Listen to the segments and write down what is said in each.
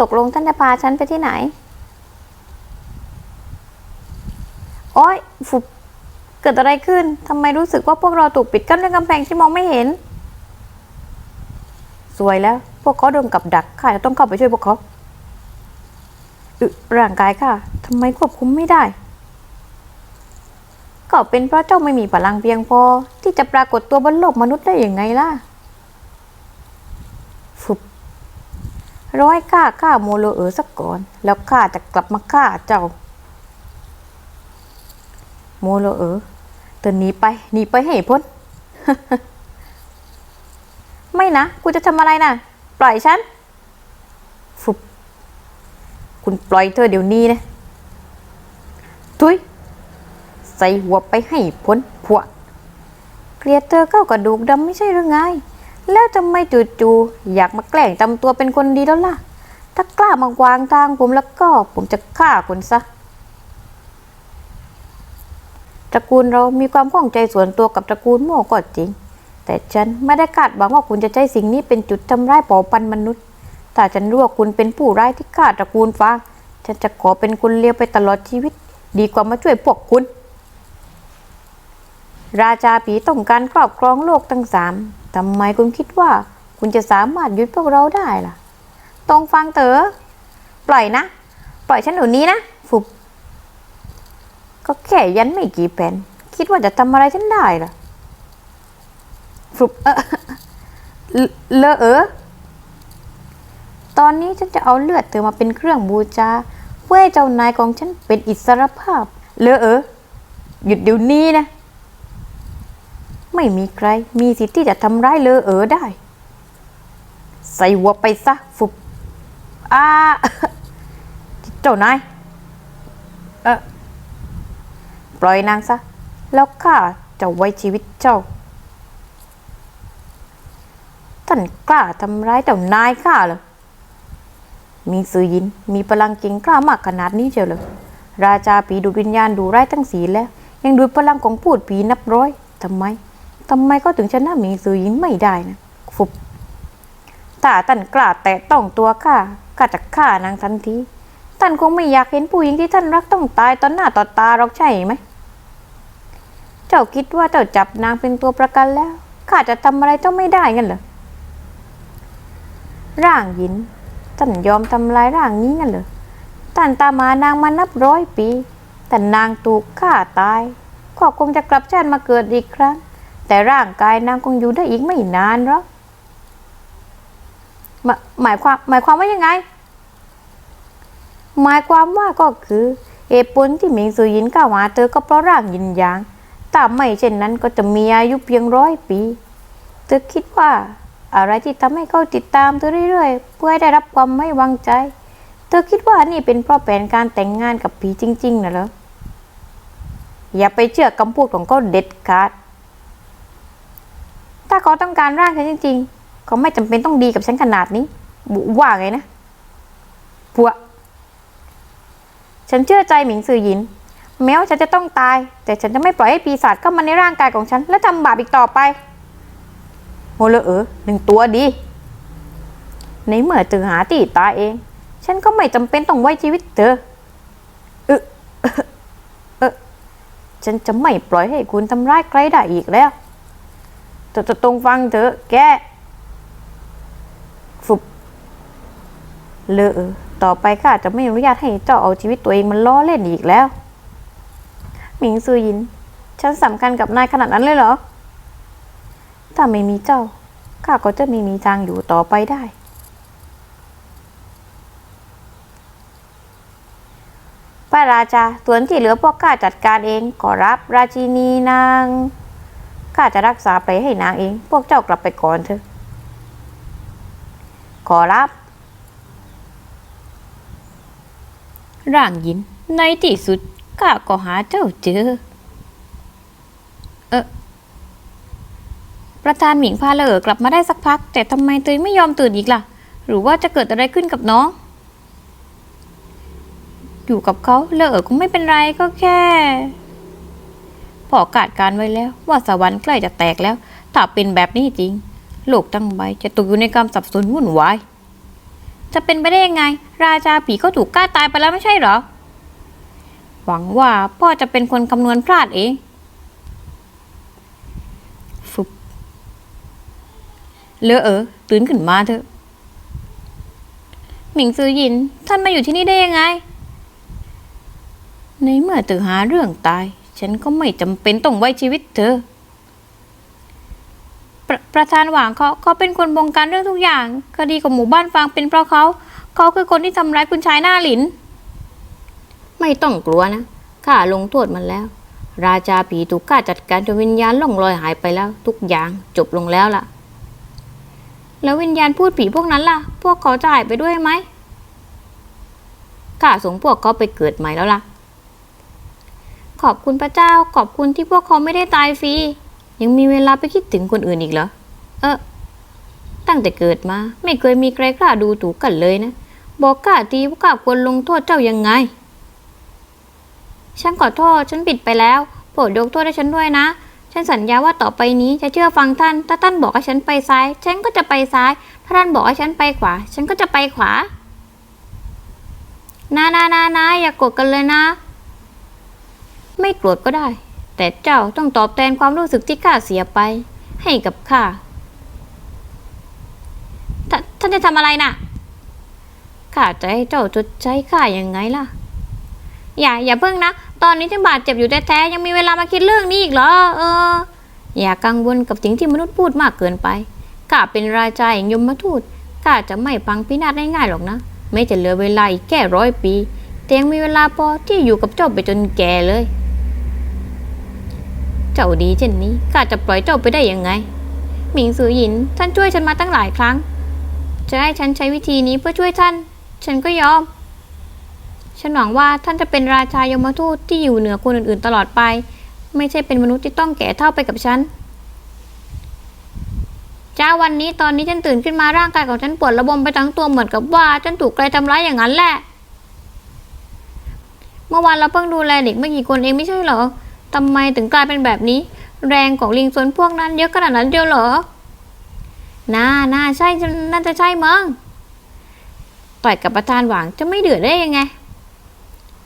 ตกลงท่านจะพาฉันไปที่ไหน โอ๊ยฟุบเกิดอะไรขึ้นทำไมรู้สึกว่าพวกเราถูกปิดกั้นด้วยกำแพงที่มองไม่เห็น สวยแล้ว พวกเขาโดนกับดักข้าจะต้องเข้าไปช่วยพวกเขาร่างกายข้าทำไมควบคุมไม่ได้ ก็เป็นเพราะเจ้าไม่มีพลังเพียงพอ ที่จะปรากฏตัวบนโลกมนุษย์ได้อย่างไงล่ะ ฟุบ ร้อยข้าฆ่าโมโลเออสักก่อน แล้วข้าจะกลับมาฆ่าเจ้า โมโลเออเธอหนีไปหนีไปให้พ้น ไม่นะ กูจะทำอะไรนะปล่อยฉันฟุบคุณปล่อยเธอเดี๋ยวนี้นะ ทุย ใส่หัวไปให้พ้นพวกเกลียดเธอเข้ากระดูกดำไม่ใช่หรือไง แล้วทำไมจู่ๆอยากมาแกล้งทำตัวเป็นคนดีแล้วล่ะ ถ้ากล้ามาวางทางผมแล้วก็ผมจะฆ่าคุณซะตระกูลเรามีความข้องใจส่วนตัวกับตระกูลโม่ก็จริง แต่ฉันไม่ได้คาดหวังว่าคุณจะใช้สิ่งนี้เป็นจุดทำร้ายเผ่าพันธุ์มนุษย์ ถ้าฉันรู้ว่าคุณเป็นผู้ร้ายที่ฆ่าตระกูลฟ้า ฉันจะขอเป็นคนเลี้ยวไปตลอดชีวิต ดีกว่ามาช่วยพวกคุณ ราชาผีต้องการครอบครองโลกทั้งสาม ทำไมคุณคิดว่า คุณจะสามารถยึดพวกเราได้ล่ะต้องฟังเต๋อ ปล่อยนะ ปล่อยฉันหนูนี้นะ ฟุบ ก็แค่ยันไม่กี่แผ่น คิดว่าจะทำอะไรฉันได้ล่ะ ฟุบเออเลอะเออ ตอนนี้ฉันจะเอาเลือดเธอมาเป็นเครื่องบูชาเพื่อให้เจ้านายของฉันเป็นอิสรภาพ เลอะเออ หยุดเดี๋ยวนี้นะ ไม่มีใครมีสิทธิ์ที่จะทำร้ายเลอเออได้ ใส่หัวไปซะฟุบอ้าเจ้านายเออปล่อยนางซะ แล้วข้าจะไว้ชีวิตเจ้า ท่านกล้าทำร้ายเจ้านายข้าเหรอมีสื่อยิน มีพลังเก่งกล้ามากขนาดนี้เชียวเหรอราชาผีดูดวิญญาณดูร้ายทั้งสีแล้ว ยังดูพลังของพูดผีนับร้อยทำไม ทำไมก็ถึงชนะหมีสื่อยินไม่ได้นะฟุบถ้าท่านกล้าแตะต้องตัวข้าข้าจะฆ่านางทันทีท่านคงไม่อยากเห็นผู้หญิงที่ท่านรักต้องตายต่อหน้าต่อตาหรอกใช่ไหม เจ้าคิดว่าเจ้าจับนางเป็นตัวประกันแล้วข้าจะทำอะไรเจ้าไม่ได้งั้นเหรอร่างหยินท่านยอมทำลายร่างนี้งั้นเหรอท่านตามานางมานับร้อยปี แต่นางถูกฆ่าตายก็คงจะกลับชาติมาเกิดอีกครั้ง แต่ร่างกายนางคงอยู่ได้อีกไม่นานหรอกหมายความหมายความว่ายังไง หมายความว่าก็คือเหตุผลที่หมิงซือหยินกล่าวหาเธอก็เพราะร่างยินยางถ้าไม่เช่นนั้นก็จะมีอายุเพียงร้อยปี เธอคิดว่าอะไรที่ทำให้เขาติดตามเธอเรื่อยๆ เพื่อให้ได้รับความไม่วางใจ เธอคิดว่านี่เป็นเพราะแผนการแต่งงานกับผีจริงๆนะเหรออย่าไปเชื่อคำพูดของเขาเด็ดขาด ถ้าเขาต้องการร่างฉันจริงๆเขาไม่จำเป็นต้องดีกับฉันขนาดนี้ บุว่าไงนะพวฉันเชื่อใจหมิงซือหยิน แม้ว่าฉันจะต้องตาย แต่ฉันจะไม่ปล่อยให้ปีศาจเข้ามาในร่างกายของฉัน และทำบาปอีกต่อไปโมเลเออหนึ่งตัวดี ในเมื่อเธอหาตีตายเอง ฉันก็ไม่จำเป็นต้องไว้ชีวิตเธอเออเออฉันจะไม่ปล่อยให้คุณทำร้ายใครได้อีกแล้ว จะจะตรงฟังเถอะ แกฟุบเลอะต่อไปข้าจะไม่อนุญาตให้เจ้าเอาชีวิตตัวเองมันล้อเล่นอีกแล้ว หมิงซือยิน ฉันสำคัญกับนายขนาดนั้นเลยเหรอ ถ้าไม่มีเจ้าข้าก็จะไม่มีทางอยู่ต่อไปได้ พระราชาส่วนที่เหลือพวกข้าจัดการเองขอรับราชินีนาง ข้าจะรักษาไปให้นางเอง พวกเจ้ากลับไปก่อนเถอะ ขอรับ ร่างยินในที่สุดข้าก็หาเจ้าเจอ เออประธานหมิงพาเลอกลับมาได้สักพัก แต่ทำไมเตยไม่ยอมตื่นอีกล่ะ หรือว่าจะเกิดอะไรขึ้นกับน้อง อยู่กับเขาเลอก็ไม่เป็นไรก็แค่ พ่อกาดการไว้แล้ว ว่าสวรรค์ใกล้จะแตกแล้ว ถ้าเป็นแบบนี้จริง โลกทั้งใบจะตกอยู่ในความสับสนวุ่นวายจะเป็นไปได้ยังไง ราชาผีก็ถูกฆ่าตายไปแล้วไม่ใช่หรอ หวังว่าพ่อจะเป็นคนคำนวณพลาดเองฟุบเลอะเออตื่นขึ้นมาเถอะ หมิงซือยิน ท่านมาอยู่ที่นี่ได้ยังไง ในเมื่อเธอหาเรื่องตาย ฉันก็ไม่จำเป็นต้องไว้ชีวิตเธอปรประธานหวางเขาเขาเป็นคนบงการเรื่องทุกอย่าง คดีของหมู่บ้านฟางเป็นเพราะเขา เขาคือคนที่ทำร้ายคุณชายหน้าหลิน ไม่ต้องกลัวนะ ข้าลงโทษมันแล้ว ราชาผีถูกข้าจัดการจนวิญญาณล่องลอยหายไปแล้ว ทุกอย่างจบลงแล้วล่ะ แล้ววิญญาณพูดผีพวกนั้นล่ะ พวกเขาจะหายไปด้วยไหมข้าส่งพวกเขาไปเกิดใหม่แล้วล่ะ ขอบคุณพระเจ้า ขอบคุณที่พวกเขาไม่ได้ตายฟรี ยังมีเวลาไปคิดถึงคนอื่นอีกเหรอ เออ ตั้งแต่เกิดมา ไม่เคยมีใครกล้าดูถูกกันเลยนะ บอกข้าทีว่าข้าควรลงโทษเจ้ายังไง ฉันขอโทษ ฉันผิดไปแล้ว โปรดยกโทษให้ฉันด้วยนะ ฉันสัญญาว่าต่อไปนี้จะเชื่อฟังท่าน ถ้าท่านบอกให้ฉันไปซ้าย ฉันก็จะไปซ้าย ถ้าท่านบอกให้ฉันไปขวา ฉันก็จะไปขวา นานานานาอย่ากดกันเลยนะ ไม่โกรธก็ได้ แต่เจ้าต้องตอบแทนความรู้สึกที่ข้าเสียไป ให้กับข้าทท่านจะทำอะไรน่ะข้าจะให้เจ้าชดใช้ข้ายังไงล่ะ อย่าอย่าเพิ่งนะ ตอนนี้ฉันบาดเจ็บอยู่แท้ๆยังมีเวลามาคิดเรื่องนี้อีกเหรอเออ อย่ากังวลกับสิ่งที่มนุษย์พูดมากเกินไปข้าเป็นราชาแห่งยมทูตข้าจะไม่พังพินาศง่ายๆหรอกนะ ไม่จะเหลือเวลาอีกแค่ร้อยปี แต่ยังมีเวลาพอที่อยู่กับเจ้าไปจนแก่เลย เจ้าดีเช่นนี้ข้าจะปล่อยเจ้าไปได้ยังไง หมิงสือหยินท่านช่วยฉันมาตั้งหลายครั้ง จะให้ฉันใช้วิธีนี้เพื่อช่วยท่าน ฉันก็ยอม ฉันหวังว่าท่านจะเป็นราชายมทูตที่อยู่เหนือคนอื่นๆ ตลอดไป ไม่ใช่เป็นมนุษย์ที่ต้องแก่เท่าไปกับฉันจ้าวันนี้ตอนนี้ฉันตื่นขึ้นมาร่างกายของฉันปวดระบมไปทั้งตัวเหมือนกับว่าฉันถูกใครทำร้ายอย่างนั้นแหละ เมื่อวานเราเพิ่งดูแลเด็กไม่กี่คนเองไม่ใช่เหรอ ทำไมถึงกลายเป็นแบบนี้ แรงของลิงส่วนพวกนั้นเยอะขนาดนั้นเดียวเหรอน่าน่าใช่น่าจะใช่มั้งต่อยกับประธานหวังจะไม่เดือดได้ยังไง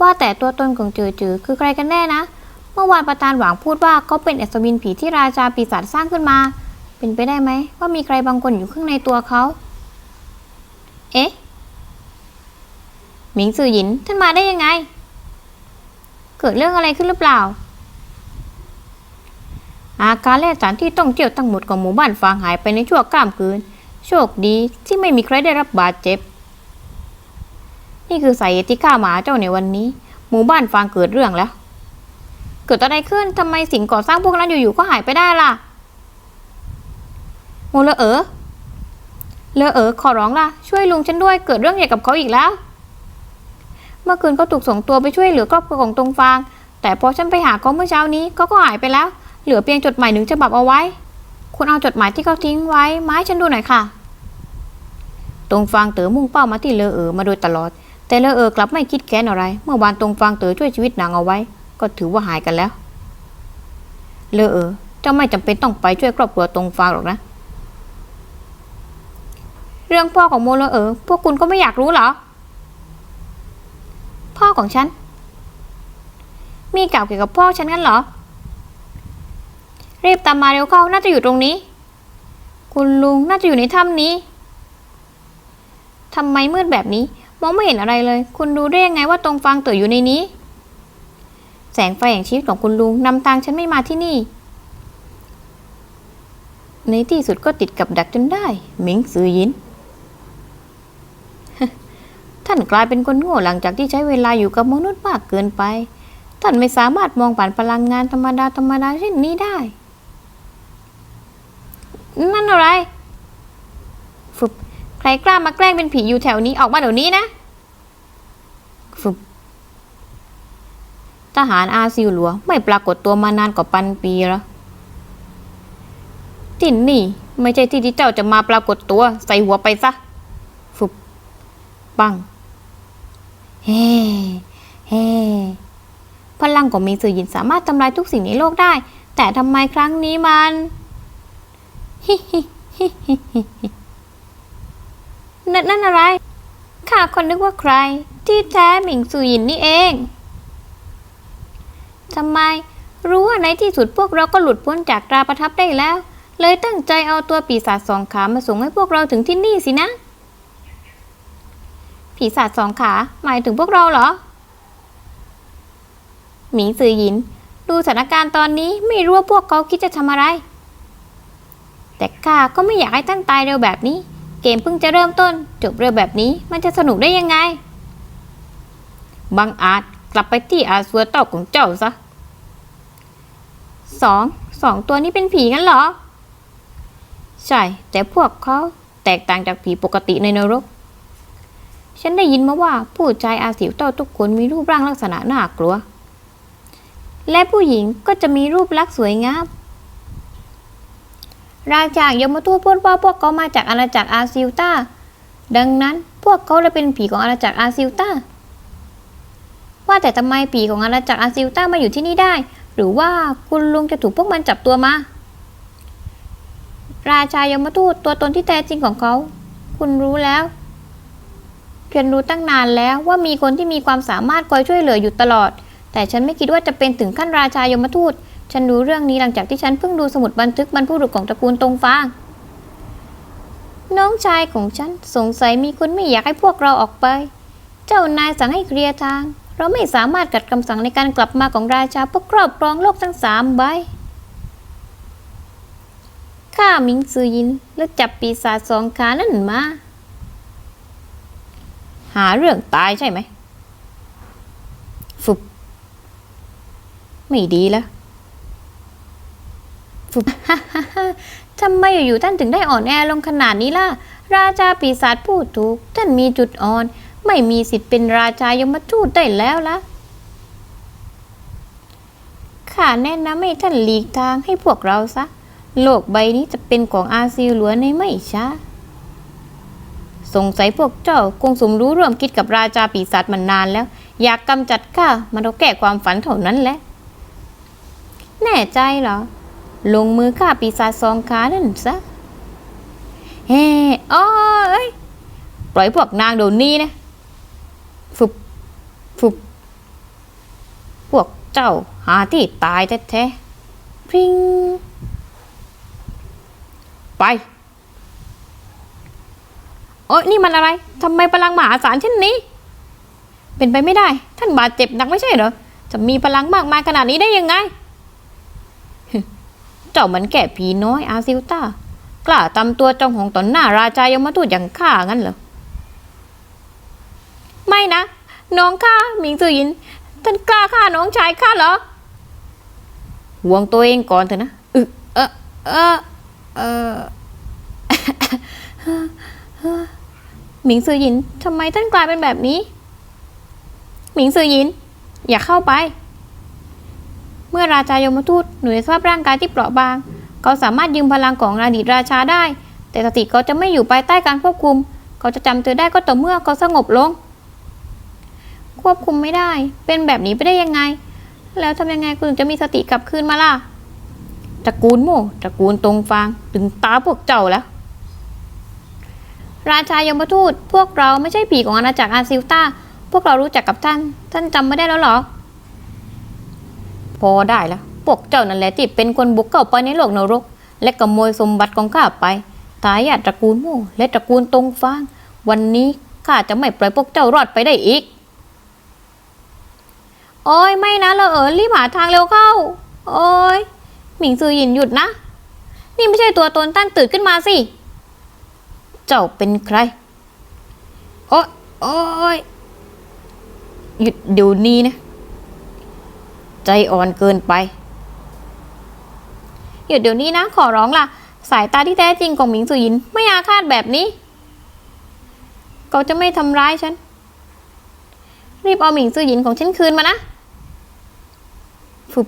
ว่าแต่ตัวตนของจือจือคือใครกันแน่นะ เมื่อวานประธานหวังพูดว่าเขาเป็นอัศวินผีที่ราชาปีศาจสร้างขึ้นมา เป็นไปได้ไหมว่ามีใครบางคนอยู่ข้างในตัวเขา เอ๊ะ หมิงสื่อหยินท่านมาได้ยังไง เกิดเรื่องอะไรขึ้นหรือเปล่า อาการและสถานที่ต้องเที่ยวทั้งหมดของหมู่บ้านฟางหายไปในชั่วข้ามคืน โชคดีที่ไม่มีใครได้รับบาดเจ็บ นี่คือสาเหตุที่ข้ามาเจ้าในวันนี้ หมู่บ้านฟางเกิดเรื่องแล้ว เกิดอะไรขึ้นทำไมสิ่งก่อสร้างพวกนั้นอยู่ๆก็หายไปได้ล่ะโมเลอเอ๋อเลอเอ๋อขอร้องล่ะ ช่วยลุงฉันด้วยเกิดเรื่องใหญ่กับเขาอีกแล้ว เมื่อคืนเขาถูกส่งตัวไปช่วยเหลือครอบครัวของตรงฟาง แต่พอฉันไปหาเขาเมื่อเช้านี้เขาก็หายไปแล้ว เหลือเพียงจดหมายหนึ่งฉบับเอาไว้ คุณเอาจดหมายที่เขาทิ้งไว้มาให้ฉันดูหน่อยค่ะ ตรงฟางเต๋อมุ่งเป้ามาที่เลอเอ๋อมาโดยตลอด แต่เลอเออกลับไม่คิดแค้นอะไร เมื่อวานตรงฟางเต๋อช่วยชีวิตนางเอาไว้ ก็ถือว่าหายกันแล้ว เลอเออเจ้าไม่จำเป็นต้องไปช่วยครอบครัวตรงฟางหรอกนะ เรื่องพ่อของโมเลอเออ พวกคุณก็ไม่อยากรู้เหรอ พ่อของฉัน มีข่าวเกี่ยวกับพ่อฉันกันเหรอ รีบตามมาเร็วเข้าน่าจะอยู่ตรงนี้ คุณลุงน่าจะอยู่ในถ้ำนี้ทำไมมืดแบบนี้ มองไม่เห็นอะไรเลย คุณรู้ได้ยังไงว่าตรงฟางเต๋ออยู่ในนี้ แสงไฟแห่งชีวิตของคุณลุงนำทางฉันไม่มาที่นี่ ในที่สุดก็ติดกับดักจนได้หมิงซือยินท่านกลายเป็นคนโง่หลังจากที่ใช้เวลาอยู่กับมนุษย์มากเกินไป ท่านไม่สามารถมองผ่านพลังงานธรรมดาธรรมดาเช่นนี้ได้ นั่นอะไรฟึบใครกล้ามาแกล้งเป็นผีอยู่แถวนี้ออกมาเดี๋ยวนี้นะฟึบทหารอาซิวหลัว ไม่ปรากฏตัวมานานกว่าปันปีแล้วที่นี่ ไม่ใช่ที่ที่เจ้าจะมาปรากฏตัว ใส่หัวไปซะฟึบปัง เฮ้เฮ้พลังของมีสื่อหยินสามารถทำลายทุกสิ่งในโลกได้ แต่ทำไมครั้งนี้มัน ฮิฮิฮิฮิฮินั่นอะไร ข้าคนนึกว่าใคร ที่แท้หมิงซูหยินนี่เอง ทำไม รู้ว่าในที่สุดพวกเราก็หลุดพ้นจากตราประทับได้แล้ว เลยตั้งใจเอาตัวปีศาจสองขามาส่งให้พวกเราถึงที่นี่สินะ ปีศาจสองขาหมายถึงพวกเราเหรอ หมิงซือหยิน ดูสถานการณ์ตอนนี้ไม่รู้ว่าพวกเขาคิดจะทำอะไร แต่ข้าก็ไม่อยากให้ท่านตายเร็วแบบนี้ เกมเพิ่งจะเริ่มต้น จบเร็วแบบนี้มันจะสนุกได้ยังไงบังอาจกลับไปที่อาซัวเต่าของเจ้าซะสองสองตัวนี้เป็นผีงั้นเหรอ ใช่ แต่พวกเขาแตกต่างจากผีปกติในนรก ฉันได้ยินมาว่าผู้ชายอาสิวเต้าทุกคนมีรูปร่างลักษณะน่ากลัว และผู้หญิงก็จะมีรูปลักษณ์สวยงาม ราชายมทูตพูดว่าพวกเขามาจากอาณาจักรอาซิลตาดังนั้นพวกเขาเลยเป็นผีของอาณาจักรอาซิลตาว่าแต่ทำไมผีของอาณาจักรอาซิลตามาอยู่ที่นี่ได้ หรือว่าคุณลุงจะถูกพวกมันจับตัวมา ราชายมทูตตัวตนที่แท้จริงของเขา คุณรู้แล้วเรียนรู้ตั้งนานแล้วว่ามีคนที่มีความสามารถคอยช่วยเหลืออยู่ตลอด แต่ฉันไม่คิดว่าจะเป็นถึงขั้นราชายมทูต ฉันรู้เรื่องนี้หลังจากที่ฉันเพิ่งดูสมุดบันทึกบรรพบุรุษของตระกูลตรงฟาง น้องชายของฉันสงสัยมีคนไม่อยากให้พวกเราออกไป เจ้านายสั่งให้เคลียร์ทาง เราไม่สามารถกัดคำสั่งในการกลับมาของราชาเพื่อครอบครองโลกทั้งสามใบข้ามิงซือยินแล้วจับปีศาจสองขานั่นมา หาเรื่องตายใช่ไหม ฟุบ ไม่ดีแล้ว ทำไมอยู่ๆท่านถึงได้อ่อนแอลงขนาดนี้ล่ะ ราชาปีศาจพูดถูก ท่านมีจุดอ่อน ไม่มีสิทธิ์เป็นราชายมทูตได้แล้วล่ะข้าแนะนำให้ท่านหลีกทางให้พวกเราซะ โลกใบนี้จะเป็นของอาซิลหลวนในไม่ช้าสงสัยพวกเจ้าคงสมรู้ร่วมคิดกับราชาปีศาจมานานแล้ว อยากกำจัดข้ามันต้องแก้ความฝันเท่านั้นแหละ แน่ใจเหรอ ลงมือฆ่าปีศาจสองขานั่นซะเฮ้อ้อยปล่อยพวกนางเดี๋ยวนี้นะฟุบฟุบพวกเจ้าหาที่ตายแท้ๆพริงไป โอ๊ยนี่มันอะไรทำไมพลังมหาศาลเช่นนี้ เป็นไปไม่ได้ ท่านบาดเจ็บหนักไม่ใช่เหรอ จะมีพลังมากมายขนาดนี้ได้ยังไง เจ้ามันแก่ผีน้อยอาซิลตากล้าตำตัวจองหองต่อหน้าราชายมทูตอย่างข้างั้นเหรอ ไม่นะ น้องข้าหมิงซือยิน ท่านกล้าฆ่าน้องชายข้าเหรอห่วงตัวเองก่อนเถอะนะอึเออเออเออหมิงซือหยินทำไมท่านกลายเป็นแบบนี้ หมิงซือหยิน อย่าเข้าไป เมื่อราชายมทูตหนูในสภาพร่างกายที่เปราะบาง เขาสามารถยืมพลังของอดีตราชาได้ แต่สติเขาจะไม่อยู่ภายใต้การควบคุม เขาจะจำเธอได้ก็ต่อเมื่อเขาสงบลง ควบคุมไม่ได้ เป็นแบบนี้ไปได้ยังไง แล้วทำยังไงคุณถึงจะมีสติกลับคืนมาล่ะตระกูลโม่ตระกูลตรงฟางถึงตาพวกเจ้าแล้ว ราชายมทูตพวกเราไม่ใช่ผีของอาณาจักรอาซิลตาพวกเรารู้จักกับท่าน ท่านจำไม่ได้แล้วหรอ พอได้แล้วพวกเจ้านั่นแหละที่เป็นคนบุกเข้าไปในโลกนรก และขโมยสมบัติของข้าไปทายาทตระกูลโม่และตระกูลตรงฟาง วันนี้ข้าจะไม่ปล่อยพวกเจ้ารอดไปได้อีก โอ้ยไม่นะเราเออรีบหาทางเร็วเข้า โอ้ยหมิงซือหยินหยุดนะ นี่ไม่ใช่ตัวตนตั้นตื่นขึ้นมาสิ เจ้าเป็นใคร โอ๊ยโอ๊ยหยุดเดี๋ยวนี้นะ ใจอ่อนเกินไปหยุดเดี๋ยวนี้นะขอร้องล่ะ สายตาที่แท้จริงของหมิงสุยิน ไม่อาฆาตแบบนี้ เขาจะไม่ทำร้ายฉัน รีบเอาหมิงสุยินของฉันคืนมานะฟุบ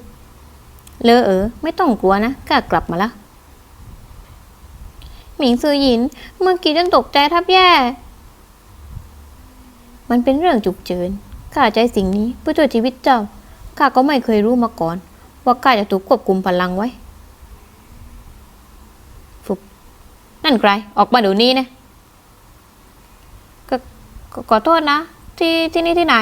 เลอเออ ไม่ต้องกลัวนะข้ากลับมาแล้วหมิงซือหยิน เมื่อกี้ฉันตกใจทับแย่ มันเป็นเรื่องฉุกเฉินข้าใจสิ่งนี้เพื่อช่วยชีวิตเจ้า ข้าก็ไม่เคยรู้มาก่อน ว่าข้าจะถูกควบคุมพลังไว้ฟุบนั่นใคร ออกมาเดี๋ยวนี้นะก็ขอโทษนะ ที่ที่นี่ที่ไหน